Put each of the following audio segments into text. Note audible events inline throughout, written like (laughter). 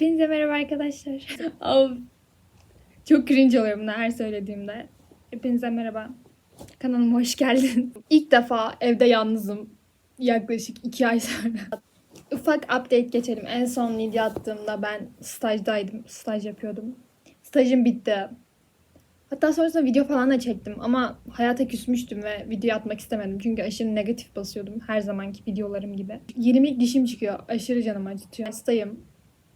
Hepinize merhaba arkadaşlar. (laughs) Çok cringe oluyorum buna her söylediğimde. Hepinize merhaba. Kanalıma hoş geldin. (laughs) İlk defa evde yalnızım. Yaklaşık iki ay sonra. (laughs) Ufak update geçelim. En son video attığımda ben stajdaydım. Staj yapıyordum. Stajım bitti. Hatta sonrasında video falan da çektim ama hayata küsmüştüm ve video atmak istemedim. Çünkü aşırı negatif basıyordum her zamanki videolarım gibi. 20'lik dişim çıkıyor. Aşırı canım acıtıyor. Hastayım.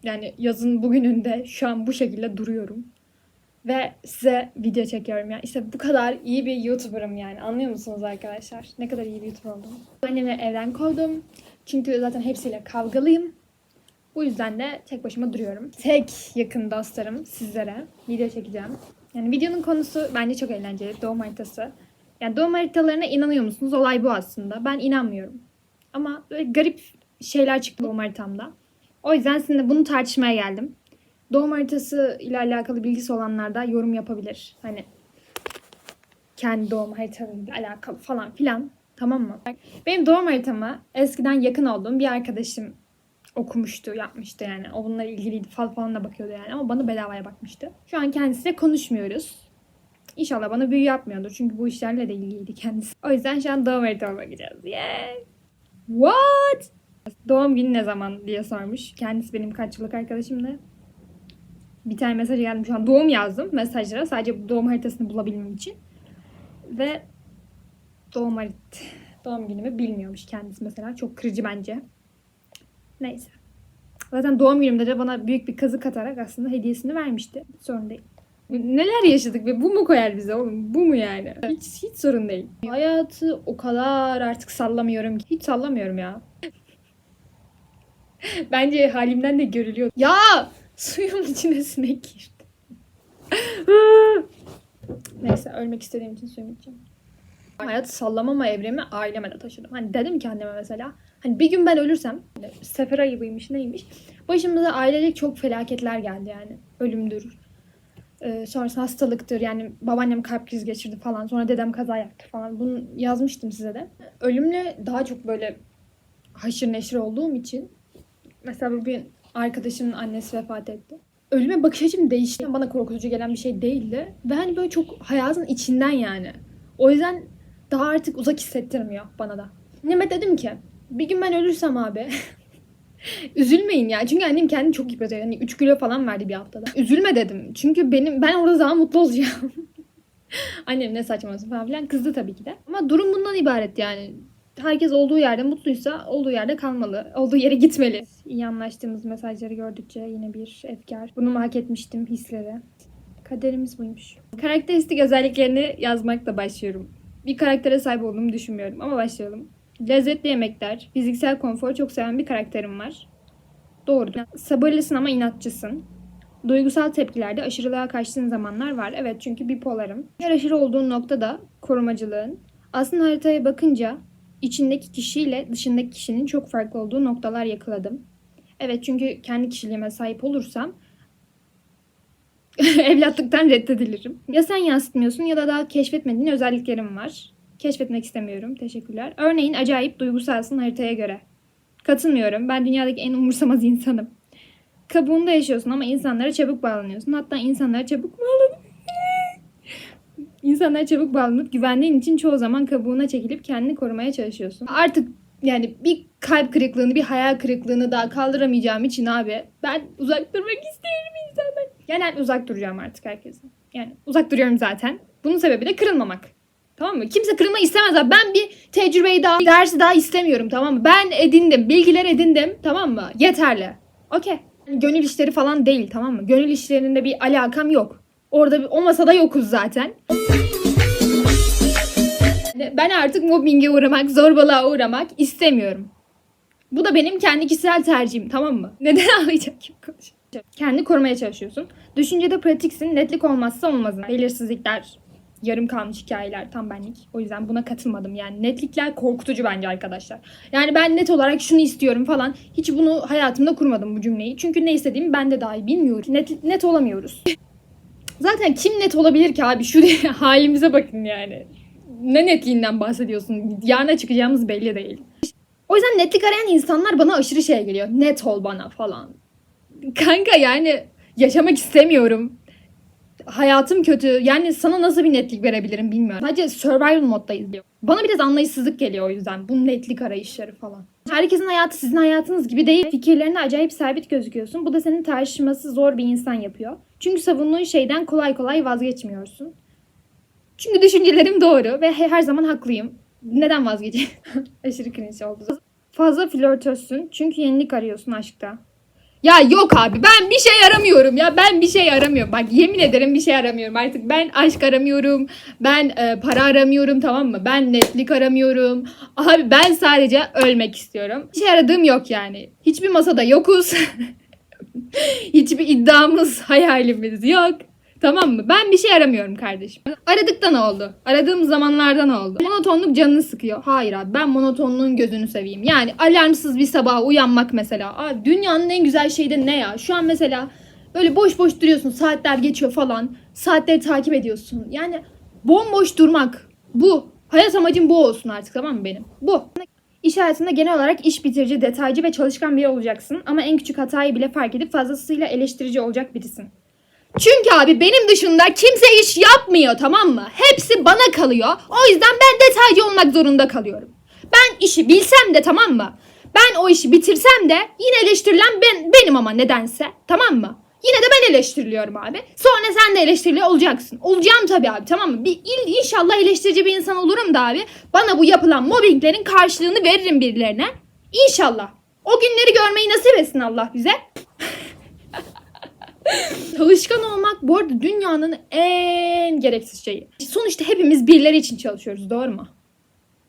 Yani yazın bugününde şu an bu şekilde duruyorum. Ve size video çekiyorum ya. İşte bu kadar iyi bir YouTuber'ım yani. Anlıyor musunuz arkadaşlar? Ne kadar iyi bir YouTuber oldum. Annemi evden kovdum. Çünkü zaten hepsiyle kavgalıyım. Bu yüzden de tek başıma duruyorum. Tek yakın dostlarım sizlere video çekeceğim. Yani videonun konusu bence çok eğlenceli. Doğum haritası. Yani doğum haritalarına inanıyor musunuz? Olay bu aslında. Ben inanmıyorum. Ama böyle garip şeyler çıktı doğum haritamda. O yüzden sizinle bunu tartışmaya geldim. Doğum haritası ile alakalı bilgisi olanlar da yorum yapabilir. Hani kendi doğum haritalarıyla alakalı falan filan. Tamam mı? Benim doğum haritama eskiden yakın olduğum bir arkadaşım okumuştu, yapmıştı yani. O bununla ilgiliydi. Fal falan da bakıyordu yani ama bana bedavaya bakmıştı. Şu an kendisiyle konuşmuyoruz. İnşallah bana büyü yapmıyordur. Çünkü bu işlerle de ilgiliydi kendisi. O yüzden şu an doğum haritama bakacağız. Yeah. What? Doğum günü ne zaman diye sormuş. Kendisi benim kaç yıllık arkadaşımdı. Bir tane mesaj geldi. Şu an doğum yazdım mesajlara. Sadece doğum haritasını bulabilmem için. Ve doğum harit doğum günümü bilmiyormuş kendisi mesela. Çok kırıcı bence. Neyse. Zaten doğum günümde de bana büyük bir kazık atarak aslında hediyesini vermişti. Sorun değil. Neler yaşadık ve bu mu koyar bize oğlum? Bu mu yani? Hiç, hiç sorun değil. Hayatı o kadar artık sallamıyorum ki. Hiç sallamıyorum ya. (laughs) Bence halimden de görülüyor. Ya! Suyun içine sinek girdi. (laughs) Neyse ölmek istediğim için suyumu içeceğim. Hayatı sallamama evremi aileme de taşıdım. Hani dedim ki anneme mesela hani bir gün ben ölürsem sefer ayıbıymış neymiş. Başımıza ailecek çok felaketler geldi yani. Ölümdür. Ee, sonrası hastalıktır. Yani babaannem kalp krizi geçirdi falan. Sonra dedem kaza yaptı falan. Bunu yazmıştım size de. Ölümle daha çok böyle haşır neşir olduğum için mesela bugün arkadaşımın annesi vefat etti. Ölüme bakış açım değişti. Bana korkutucu gelen bir şey değildi. Ve hani böyle çok hayatın içinden yani. O yüzden daha artık uzak hissettirmiyor bana da. Anneme dedim ki bir gün ben ölürsem abi (laughs) Üzülmeyin ya. Çünkü annem kendini çok yıpratıyor. Yani 3 kilo falan verdi bir haftada. Üzülme dedim. Çünkü benim ben orada daha mutlu olacağım. (laughs) annem ne saçmalıyorsun falan filan. Kızdı tabii ki de. Ama durum bundan ibaret yani. Herkes olduğu yerde mutluysa olduğu yerde kalmalı. Olduğu yere gitmeli. İyi anlaştığımız mesajları gördükçe yine bir efkar. Bunu mu hak etmiştim hisleri. Kaderimiz buymuş. Karakteristik özelliklerini yazmakla başlıyorum. Bir karaktere sahip olduğumu düşünmüyorum ama başlayalım. Lezzetli yemekler, fiziksel konfor çok seven bir karakterim var. Doğru. Sabırlısın ama inatçısın. Duygusal tepkilerde aşırılığa kaçtığın zamanlar var. Evet çünkü bipolarım. Her aşırı olduğun noktada korumacılığın. Aslında haritaya bakınca içindeki kişiyle dışındaki kişinin çok farklı olduğu noktalar yakaladım. Evet çünkü kendi kişiliğime sahip olursam (laughs) evlatlıktan reddedilirim. Ya sen yansıtmıyorsun ya da daha keşfetmediğin özelliklerim var. Keşfetmek istemiyorum. Teşekkürler. Örneğin acayip duygusalsın haritaya göre. Katılmıyorum. Ben dünyadaki en umursamaz insanım. Kabuğunda yaşıyorsun ama insanlara çabuk bağlanıyorsun. Hatta insanlara çabuk bağlanıp İnsanlara çabuk bağlanıp güvendiğin için çoğu zaman kabuğuna çekilip kendini korumaya çalışıyorsun. Artık yani bir kalp kırıklığını, bir hayal kırıklığını daha kaldıramayacağım için abi ben uzak durmak istiyorum insanlar. Yani uzak duracağım artık herkese. Yani uzak duruyorum zaten. Bunun sebebi de kırılmamak. Tamam mı? Kimse kırılma istemez abi. Ben bir tecrübeyi daha, bir dersi daha istemiyorum tamam mı? Ben edindim, bilgiler edindim tamam mı? Yeterli. Okey. Gönül işleri falan değil tamam mı? Gönül işlerinde bir alakam yok. Orada o masada yokuz zaten. Ben artık mobbinge uğramak, zorbalığa uğramak istemiyorum. Bu da benim kendi kişisel tercihim tamam mı? (laughs) Neden ağlayacak gibi konuşuyorum. Kendi korumaya çalışıyorsun. Düşüncede pratiksin, netlik olmazsa olmazın. Belirsizlikler, yarım kalmış hikayeler tam benlik. O yüzden buna katılmadım. Yani netlikler korkutucu bence arkadaşlar. Yani ben net olarak şunu istiyorum falan. Hiç bunu hayatımda kurmadım bu cümleyi. Çünkü ne istediğimi ben de dahi bilmiyorum. Net, net olamıyoruz. (laughs) Zaten kim net olabilir ki abi? Şu (laughs) halimize bakın yani. Ne netliğinden bahsediyorsun? Yarına çıkacağımız belli değil. O yüzden netlik arayan insanlar bana aşırı şey geliyor. Net ol bana falan. Kanka yani yaşamak istemiyorum. Hayatım kötü. Yani sana nasıl bir netlik verebilirim bilmiyorum. Sadece survival moddayız diyor. Bana biraz anlayışsızlık geliyor o yüzden. Bu netlik arayışları falan. Herkesin hayatı sizin hayatınız gibi değil. Fikirlerine acayip sabit gözüküyorsun. Bu da senin tartışması zor bir insan yapıyor. Çünkü savunduğun şeyden kolay kolay vazgeçmiyorsun. Çünkü düşüncelerim doğru ve he- her zaman haklıyım. Neden vazgeçeyim? (laughs) Aşırı cringe oldu. Fazla flörtözsün çünkü yenilik arıyorsun aşkta. Ya yok abi ben bir şey aramıyorum ya ben bir şey aramıyorum. Bak yemin ederim bir şey aramıyorum artık. Ben aşk aramıyorum. Ben e, para aramıyorum tamam mı? Ben netlik aramıyorum. Abi ben sadece ölmek istiyorum. Bir şey aradığım yok yani. Hiçbir masada yokuz. (laughs) Hiçbir iddiamız, hayalimiz yok. Tamam mı? Ben bir şey aramıyorum kardeşim. Aradık da ne oldu? Aradığım zamanlarda ne oldu? Monotonluk canını sıkıyor. Hayır abi ben monotonluğun gözünü seveyim. Yani alarmsız bir sabah uyanmak mesela. Abi dünyanın en güzel şeyi de ne ya? Şu an mesela böyle boş boş duruyorsun. Saatler geçiyor falan. Saatleri takip ediyorsun. Yani bomboş durmak. Bu. Hayat amacım bu olsun artık tamam mı benim? Bu. İş hayatında genel olarak iş bitirici, detaycı ve çalışkan biri olacaksın. Ama en küçük hatayı bile fark edip fazlasıyla eleştirici olacak birisin. Çünkü abi benim dışında kimse iş yapmıyor tamam mı? Hepsi bana kalıyor. O yüzden ben detaycı olmak zorunda kalıyorum. Ben işi bilsem de tamam mı? Ben o işi bitirsem de yine eleştirilen ben, benim ama nedense. Tamam mı? Yine de ben eleştiriliyorum abi. Sonra sen de eleştiriliyor olacaksın. Olacağım tabii abi tamam mı? Bir, inşallah eleştirici bir insan olurum da abi. Bana bu yapılan mobbinglerin karşılığını veririm birilerine. İnşallah. O günleri görmeyi nasip etsin Allah bize. (laughs) Çalışkan olmak bu arada dünyanın en gereksiz şeyi. Sonuçta hepimiz birileri için çalışıyoruz doğru mu?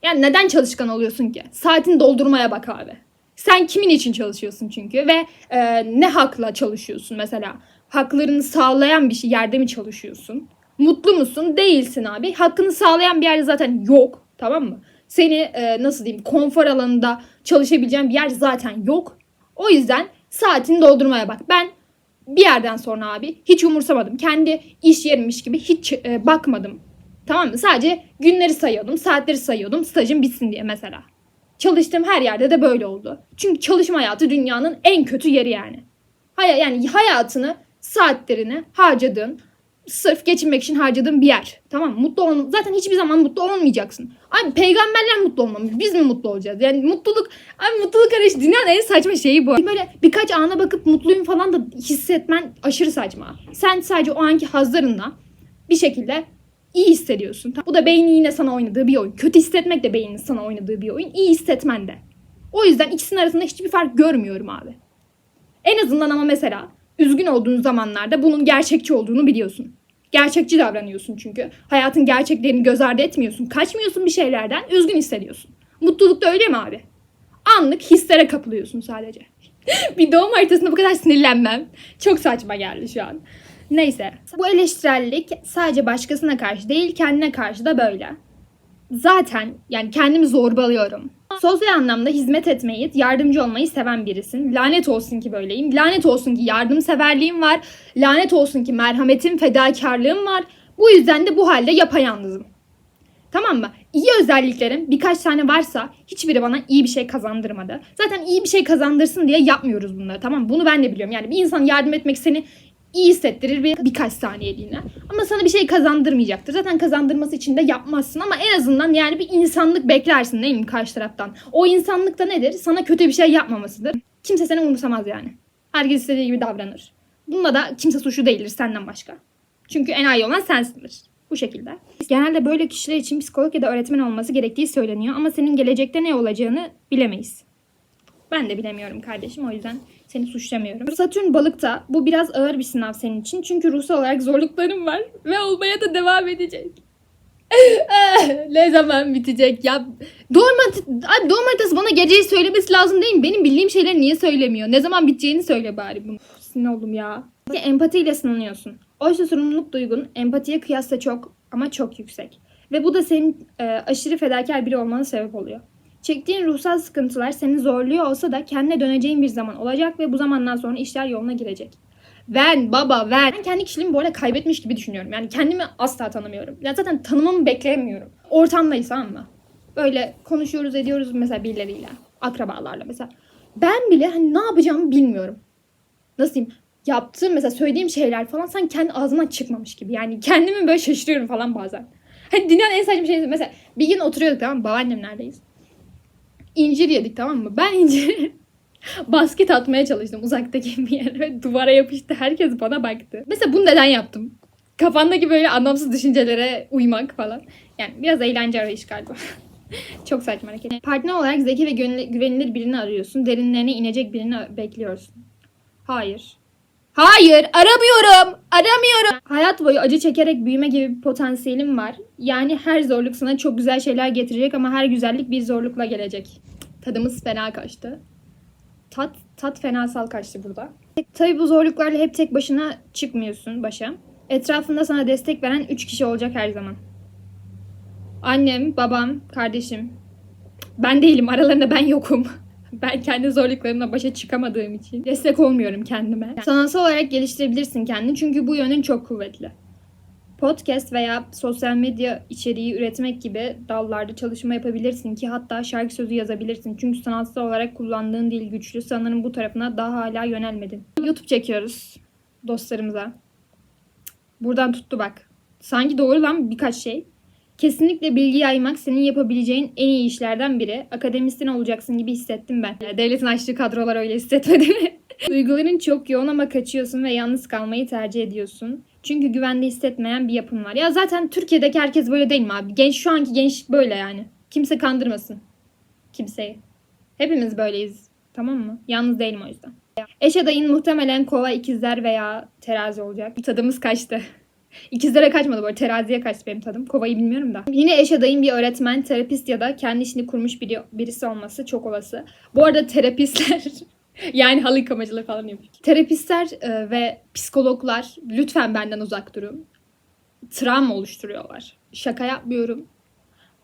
Yani neden çalışkan oluyorsun ki? Saatini doldurmaya bak abi. Sen kimin için çalışıyorsun çünkü ve e, ne hakla çalışıyorsun mesela? Haklarını sağlayan bir şey yerde mi çalışıyorsun? Mutlu musun? Değilsin abi. Hakkını sağlayan bir yerde zaten yok. Tamam mı? Seni e, nasıl diyeyim konfor alanında çalışabileceğin bir yer zaten yok. O yüzden saatini doldurmaya bak. Ben bir yerden sonra abi hiç umursamadım. Kendi iş yerimmiş gibi hiç e, bakmadım. Tamam mı? Sadece günleri sayıyordum, saatleri sayıyordum stajım bitsin diye mesela. Çalıştığım her yerde de böyle oldu. Çünkü çalışma hayatı dünyanın en kötü yeri yani. Hay yani hayatını, saatlerini harcadığın, sırf geçinmek için harcadığın bir yer. Tamam? Mutlu ol zaten hiçbir zaman mutlu olmayacaksın. Abi peygamberler mutlu olmamış. Biz mi mutlu olacağız? Yani mutluluk, abi mutluluk arayışı dünyanın en saçma şeyi bu. Böyle birkaç ana bakıp mutluyum falan da hissetmen aşırı saçma. Sen sadece o anki hazlarınla bir şekilde iyi hissediyorsun. Bu da beynin yine sana oynadığı bir oyun. Kötü hissetmek de beynin sana oynadığı bir oyun. İyi hissetmen de. O yüzden ikisinin arasında hiçbir fark görmüyorum abi. En azından ama mesela üzgün olduğun zamanlarda bunun gerçekçi olduğunu biliyorsun. Gerçekçi davranıyorsun çünkü. Hayatın gerçeklerini göz ardı etmiyorsun. Kaçmıyorsun bir şeylerden. Üzgün hissediyorsun. Mutluluk da öyle mi abi? Anlık hislere kapılıyorsun sadece. (laughs) bir doğum haritasında bu kadar sinirlenmem. Çok saçma geldi şu an. Neyse. Bu eleştirellik sadece başkasına karşı değil kendine karşı da böyle. Zaten yani kendimi zorbalıyorum. Sosyal anlamda hizmet etmeyi, yardımcı olmayı seven birisin. Lanet olsun ki böyleyim. Lanet olsun ki yardımseverliğim var. Lanet olsun ki merhametim, fedakarlığım var. Bu yüzden de bu halde yapayalnızım. Tamam mı? İyi özelliklerim birkaç tane varsa hiçbiri bana iyi bir şey kazandırmadı. Zaten iyi bir şey kazandırsın diye yapmıyoruz bunları tamam mı? Bunu ben de biliyorum. Yani bir insan yardım etmek seni iyi hissettirir bir, birkaç saniyeliğine. Ama sana bir şey kazandırmayacaktır. Zaten kazandırması için de yapmazsın ama en azından yani bir insanlık beklersin değil mi karşı taraftan? O insanlık da nedir? Sana kötü bir şey yapmamasıdır. Kimse seni umursamaz yani. Herkes istediği gibi davranır. Bunda da kimse suçlu değildir senden başka. Çünkü en iyi olan sensindir. Bu şekilde. Genelde böyle kişiler için psikolog ya da öğretmen olması gerektiği söyleniyor ama senin gelecekte ne olacağını bilemeyiz. Ben de bilemiyorum kardeşim o yüzden seni suçlamıyorum. Satürn balıkta bu biraz ağır bir sınav senin için. Çünkü ruhsal olarak zorluklarım var ve olmaya da devam edecek. (laughs) ne zaman bitecek ya? Doğum, Abi doğum haritası bana geceyi söylemesi lazım değil mi? Benim bildiğim şeyleri niye söylemiyor? Ne zaman biteceğini söyle bari bunu. Sinir oldum ya. Empatiyle sınanıyorsun. Oysa sorumluluk duygun empatiye kıyasla çok ama çok yüksek. Ve bu da senin e, aşırı fedakar biri olmana sebep oluyor. Çektiğin ruhsal sıkıntılar seni zorluyor olsa da kendine döneceğin bir zaman olacak ve bu zamandan sonra işler yoluna girecek. Ben baba ver. Ben kendi kişiliğimi bu arada kaybetmiş gibi düşünüyorum. Yani kendimi asla tanımıyorum. Ya zaten tanımamı beklemiyorum. Ortamdayız tamam mı? Böyle konuşuyoruz ediyoruz mesela birileriyle. Akrabalarla mesela. Ben bile hani ne yapacağımı bilmiyorum. nasıl diyeyim yaptığım mesela söylediğim şeyler falan sanki kendi ağzımdan çıkmamış gibi. Yani kendimi böyle şaşırıyorum falan bazen. Hani dünyanın en saçma şeyi mesela bir gün oturuyorduk tamam mı? Babaannemlerdeyiz. İncir yedik tamam mı? Ben incir (laughs) basket atmaya çalıştım uzaktaki bir yere. Duvara yapıştı. Herkes bana baktı. Mesela bunu neden yaptım? Kafandaki böyle anlamsız düşüncelere uymak falan. Yani biraz eğlence arayış galiba. (laughs) Çok saçma hareket. Partner olarak zeki ve güvenilir birini arıyorsun. Derinlerine inecek birini bekliyorsun. Hayır. Hayır, aramıyorum. Aramıyorum. Hayat boyu acı çekerek büyüme gibi bir potansiyelim var. Yani her zorluk sana çok güzel şeyler getirecek ama her güzellik bir zorlukla gelecek. Tadımız fena kaçtı. Tat tat fenasal kaçtı burada. Tabii bu zorluklarla hep tek başına çıkmıyorsun başa. Etrafında sana destek veren 3 kişi olacak her zaman. Annem, babam, kardeşim. Ben değilim. Aralarında ben yokum. (laughs) Ben kendi zorluklarımla başa çıkamadığım için destek olmuyorum kendime. Sanatsal olarak geliştirebilirsin kendini çünkü bu yönün çok kuvvetli. Podcast veya sosyal medya içeriği üretmek gibi dallarda çalışma yapabilirsin ki hatta şarkı sözü yazabilirsin. Çünkü sanatsal olarak kullandığın dil güçlü. Sanırım bu tarafına daha hala yönelmedin. YouTube çekiyoruz dostlarımıza. Buradan tuttu bak. Sanki doğru lan birkaç şey. Kesinlikle bilgi yaymak senin yapabileceğin en iyi işlerden biri. Akademisyen olacaksın gibi hissettim ben. Devletin açtığı kadrolar öyle hissetmedi? (laughs) Duyguların çok yoğun ama kaçıyorsun ve yalnız kalmayı tercih ediyorsun. Çünkü güvende hissetmeyen bir yapın var. Ya zaten Türkiye'deki herkes böyle değil mi abi? Genç şu anki gençlik böyle yani. Kimse kandırmasın. Kimseyi. Hepimiz böyleyiz. Tamam mı? Yalnız değilim o yüzden. Eş adayın muhtemelen kova ikizler veya terazi olacak. Tadımız kaçtı. (laughs) İkizlere kaçmadı arada. Teraziye kaçtı benim tadım. Kovayı bilmiyorum da. Yine eş adayın bir öğretmen, terapist ya da kendi işini kurmuş biri, birisi olması çok olası. Bu arada terapistler (laughs) yani halı yıkamacılığı falan yapıyor. Terapistler e, ve psikologlar lütfen benden uzak durun. Travma oluşturuyorlar. Şaka yapmıyorum.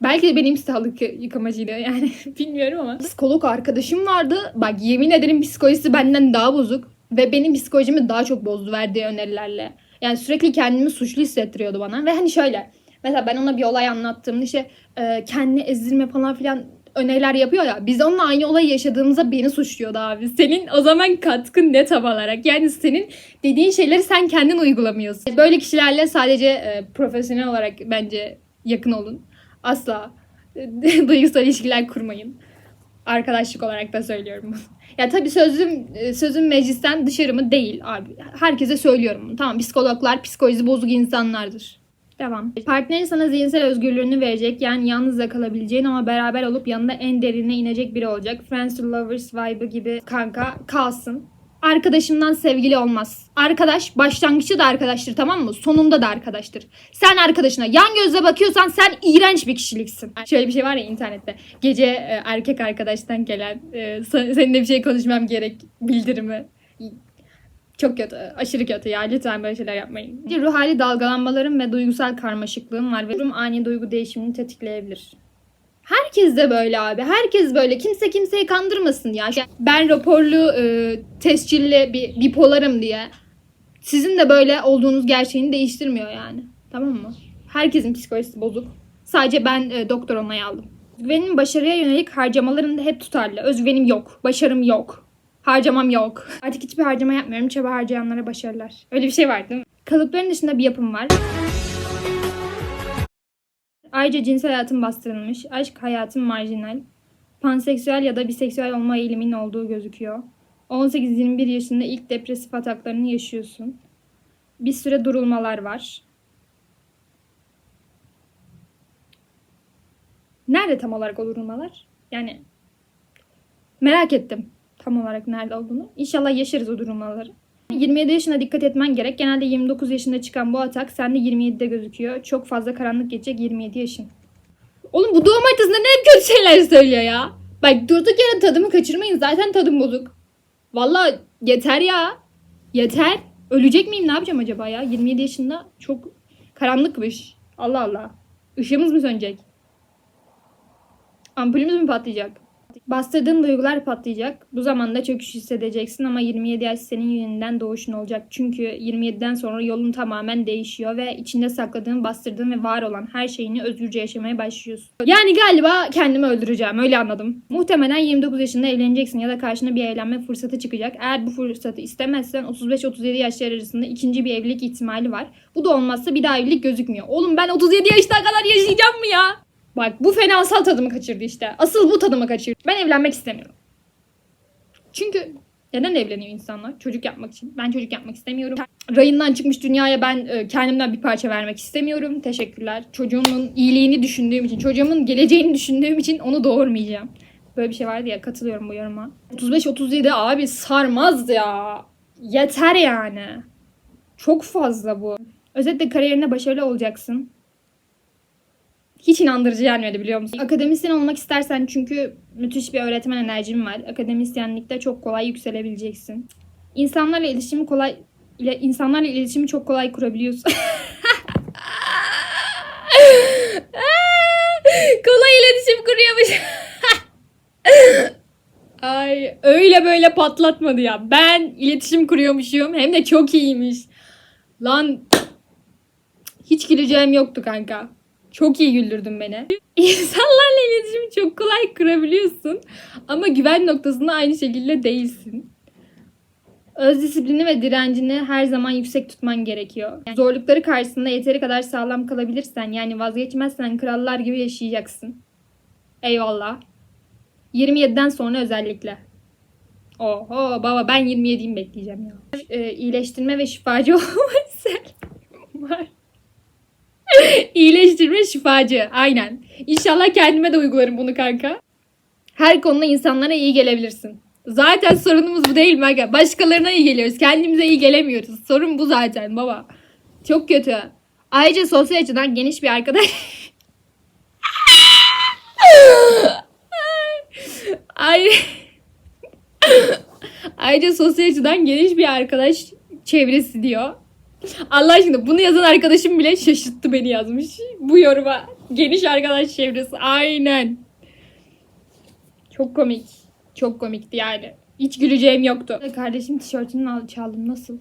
Belki de benim halı yıka- yıkamacıydı yani (laughs) bilmiyorum ama. Psikolog arkadaşım vardı. Bak yemin ederim psikolojisi benden daha bozuk. Ve benim psikolojimi daha çok bozdu verdiği önerilerle. Yani sürekli kendimi suçlu hissettiriyordu bana. Ve hani şöyle. Mesela ben ona bir olay anlattığımda işte e, kendini ezdirme falan filan öneriler yapıyor ya. Biz onunla aynı olayı yaşadığımızda beni suçluyordu abi. Senin o zaman katkın ne tam olarak? Yani senin dediğin şeyleri sen kendin uygulamıyorsun. Böyle kişilerle sadece e, profesyonel olarak bence yakın olun. Asla (laughs) duygusal ilişkiler kurmayın. Arkadaşlık olarak da söylüyorum bunu. (laughs) Ya tabii sözüm e, sözüm meclisten dışarı mı değil abi. Herkese söylüyorum bunu. Tamam psikologlar psikolojisi bozuk insanlardır. Devam. Partnerin sana zihinsel özgürlüğünü verecek. Yani yalnız kalabileceğin ama beraber olup yanında en derine inecek biri olacak. Friends to lovers vibe'ı gibi kanka kalsın. Arkadaşından sevgili olmaz. Arkadaş başlangıçta da arkadaştır tamam mı? Sonunda da arkadaştır. Sen arkadaşına yan gözle bakıyorsan sen iğrenç bir kişiliksin. Şöyle bir şey var ya internette. Gece e, erkek arkadaştan gelen e, seninle bir şey konuşmam gerek bildirimi. Çok kötü. Aşırı kötü ya. Lütfen böyle şeyler yapmayın. Ruh hali dalgalanmaların ve duygusal karmaşıklığın var ve durum ani duygu değişimini tetikleyebilir. Herkes de böyle abi. Herkes böyle. Kimse kimseyi kandırmasın ya. İşte Ben raporlu, e, tescilli bir bipolarım diye. Sizin de böyle olduğunuz gerçeğini değiştirmiyor yani. Tamam mı? Herkesin psikolojisi bozuk. Sadece ben e, doktor onayı aldım. Özgüvenin başarıya yönelik harcamalarında hep tutarlı. Özgüvenim yok. Başarım yok. Harcamam yok. Artık hiçbir harcama yapmıyorum. Çaba harcayanlara başarılar. Öyle bir şey var değil mi? Kalıpların dışında bir yapım var. Ayrıca cinsel hayatın bastırılmış, aşk hayatın marjinal, panseksüel ya da biseksüel olma eğiliminin olduğu gözüküyor. 18-21 yaşında ilk depresif ataklarını yaşıyorsun. Bir süre durulmalar var. Nerede tam olarak o durulmalar? Yani merak ettim tam olarak nerede olduğunu. İnşallah yaşarız o durumları. 27 yaşına dikkat etmen gerek. Genelde 29 yaşında çıkan bu atak sende 27'de gözüküyor. Çok fazla karanlık geçecek 27 yaşın. Oğlum bu doğum haritasında ne kötü şeyler söylüyor ya. Bak durduk yere tadımı kaçırmayın. Zaten tadım bozuk. Valla yeter ya. Yeter. Ölecek miyim ne yapacağım acaba ya? 27 yaşında çok karanlıkmış. Allah Allah. Işığımız mı sönecek? Ampulümüz mü patlayacak? Bastırdığın duygular patlayacak. Bu zamanda çöküş hissedeceksin ama 27 yaş senin yeniden doğuşun olacak. Çünkü 27'den sonra yolun tamamen değişiyor ve içinde sakladığın, bastırdığın ve var olan her şeyini özgürce yaşamaya başlıyorsun. Yani galiba kendimi öldüreceğim öyle anladım. Muhtemelen 29 yaşında evleneceksin ya da karşına bir evlenme fırsatı çıkacak. Eğer bu fırsatı istemezsen 35-37 yaşlar arasında ikinci bir evlilik ihtimali var. Bu da olmazsa bir daha evlilik gözükmüyor. Oğlum ben 37 yaşına kadar yaşayacağım mı ya? Bak bu fenasal tadımı kaçırdı işte. Asıl bu tadımı kaçırdı. Ben evlenmek istemiyorum. Çünkü neden evleniyor insanlar? Çocuk yapmak için. Ben çocuk yapmak istemiyorum. Rayından çıkmış dünyaya ben e, kendimden bir parça vermek istemiyorum. Teşekkürler. Çocuğumun iyiliğini düşündüğüm için, çocuğumun geleceğini düşündüğüm için onu doğurmayacağım. Böyle bir şey vardı ya katılıyorum bu yoruma. 35-37 abi sarmaz ya. Yeter yani. Çok fazla bu. Özetle kariyerine başarılı olacaksın. Hiç inandırıcı gelmedi biliyor musun? Akademisyen olmak istersen çünkü müthiş bir öğretmen enerjim var. Akademisyenlikte çok kolay yükselebileceksin. İnsanlarla iletişimi kolay ile insanlarla iletişimi çok kolay kurabiliyorsun. (laughs) kolay iletişim kuruyormuş. (laughs) Ay öyle böyle patlatmadı ya. Ben iletişim kuruyormuşum hem de çok iyiymiş. Lan hiç güleceğim yoktu kanka. Çok iyi güldürdün beni. İnsanlarla iletişimi çok kolay kurabiliyorsun. Ama güven noktasında aynı şekilde değilsin. Öz disiplini ve direncini her zaman yüksek tutman gerekiyor. Yani zorlukları karşısında yeteri kadar sağlam kalabilirsen yani vazgeçmezsen krallar gibi yaşayacaksın. Eyvallah. 27'den sonra özellikle. Oho baba ben 27'yim bekleyeceğim ya. Ee, iyileştirme ve şifacı (laughs) olma var. (laughs) İyileştirme şifacı. Aynen. İnşallah kendime de uygularım bunu kanka. Her konuda insanlara iyi gelebilirsin. Zaten sorunumuz bu değil mi? Başkalarına iyi geliyoruz. Kendimize iyi gelemiyoruz. Sorun bu zaten baba. Çok kötü. Ayrıca sosyal açıdan geniş bir arkadaş... (laughs) Ay... Ayrıca sosyal açıdan geniş bir arkadaş çevresi diyor. Allah aşkına bunu yazan arkadaşım bile şaşırttı beni yazmış. Bu yoruma. Geniş arkadaş çevresi. Aynen. Çok komik. Çok komikti yani. Hiç güleceğim yoktu. Kardeşim tişörtünü al çaldım. Nasıl?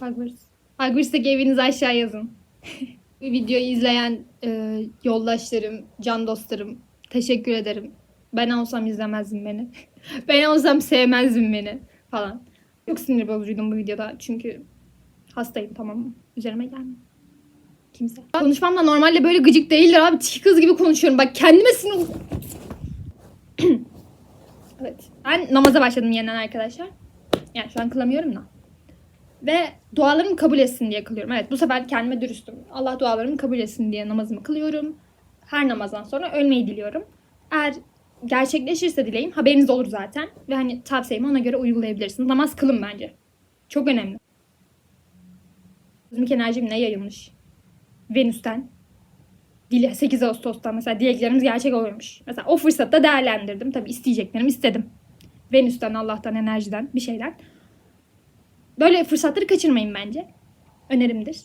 Hogwarts. Hogwarts'taki evinizi aşağı yazın. (laughs) Videoyu izleyen e, yoldaşlarım, can dostlarım teşekkür ederim. Ben olsam izlemezdin beni. (laughs) ben olsam sevmezdin beni falan. Çok sinir bozucuydum bu videoda çünkü hastayım tamam? Üzerime gelme. Kimse. Konuşmam da normalde böyle gıcık değildir abi. Çiğ kız gibi konuşuyorum. Bak kendime sinir... (clears throat) evet. Ben namaza başladım yeniden arkadaşlar. Yani şu an kılamıyorum da. Ve dualarımı kabul etsin diye kılıyorum. Evet bu sefer kendime dürüstüm. Allah dualarımı kabul etsin diye namazımı kılıyorum. Her namazdan sonra ölmeyi diliyorum. Eğer gerçekleşirse dileğim haberiniz olur zaten. Ve hani tavsiyemi ona göre uygulayabilirsiniz. Namaz kılın bence. Çok önemli. Kozmik enerjim ne yayılmış? Venüs'ten. Dile 8 Ağustos'ta mesela dileklerimiz gerçek olurmuş. Mesela o fırsatta değerlendirdim. Tabii isteyeceklerimi istedim. Venüs'ten, Allah'tan, enerjiden bir şeyler. Böyle fırsatları kaçırmayın bence. Önerimdir.